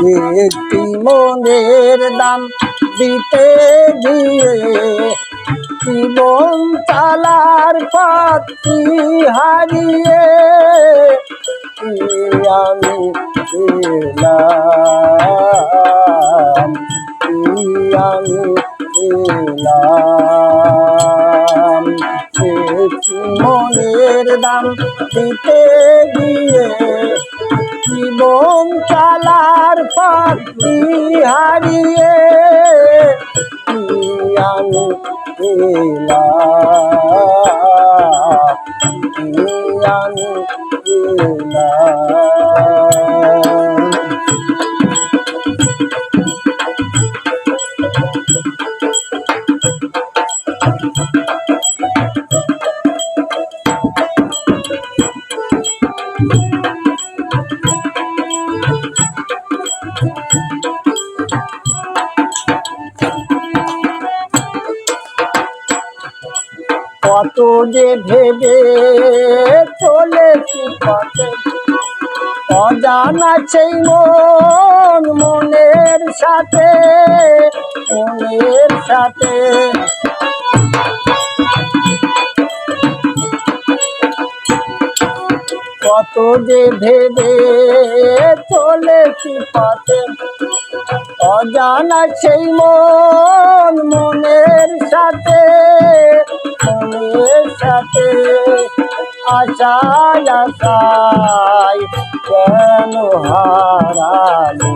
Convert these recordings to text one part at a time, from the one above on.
একটি মনের দাম দিতে গিয়ে জীবন চালার পথি হারিয়ে আমি এলাম আমি এলাম। মনের দাম দিতে গিয়ে জীবন পথি হারিয়ে আমি আমি এলাম কত যে ভেবে চলেছি পথে। অজানা সেই মন মনের সাথে মনের সাথে। কত যে ভেবে চলেছি পথে, অজানা সেই মন মনের সাথে, মনের সাথে আশায় আশায় কেন হারালে।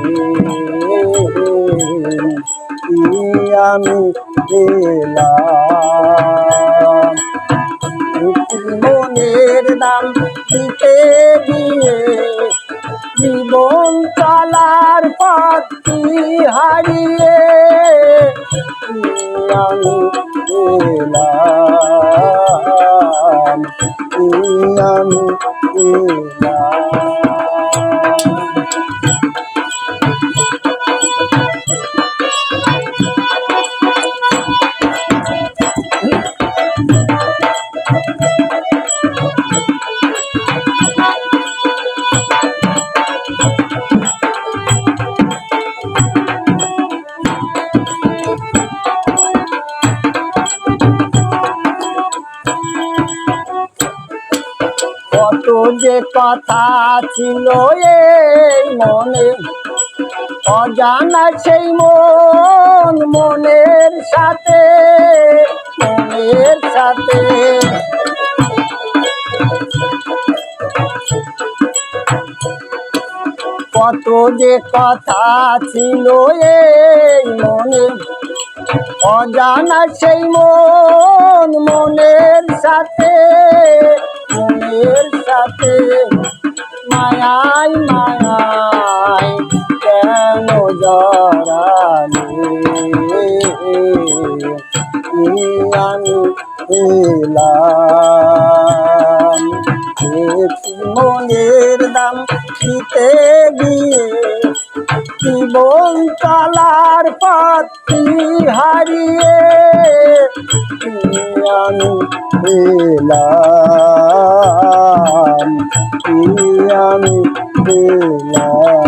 আমি পেলাম? মনের দাম দিতে আমি কত যে কথা ছিল এই মনে। অজানা সেই মন মনের সাথে মনের সাথে। কত যে কথা ছিল এই মনে, অজানা সেই মন মনের সাথে। মনের সাথে। মায়াই মায়াই, কেন জড়ালে? আমি এলাম মনের দাম দিতে গিয়ে জীবন চালার পথটি হারিয়ে আমি পেলাম কি আমি পেলাম।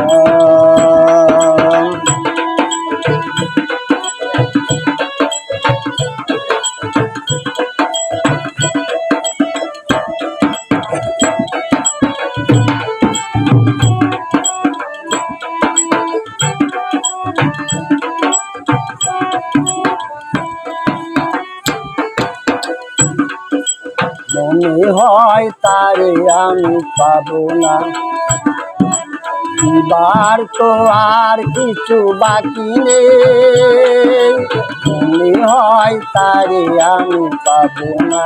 মনে হয় তারে আমি পাবো না। এবার তো আর কিছু বাকি নেই। মনে হয় তারে আমি পাবো না।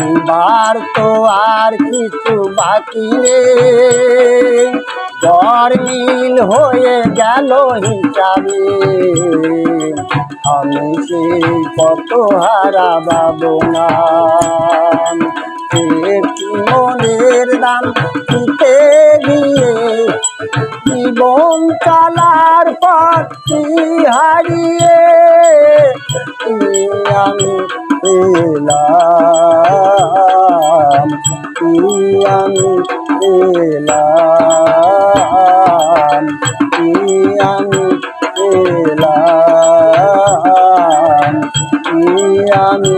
এবার তো আর কিছু বাকি নেই। মিল হয়ে গেল হিসাবে। আমি সেই কত হারা বাবো না মনের দাম দিতে গিয়ে জীবন চালার পথটি হারিয়ে কি আমি পেলাম কি আমি পেলাম কি আমি পেলাম আমি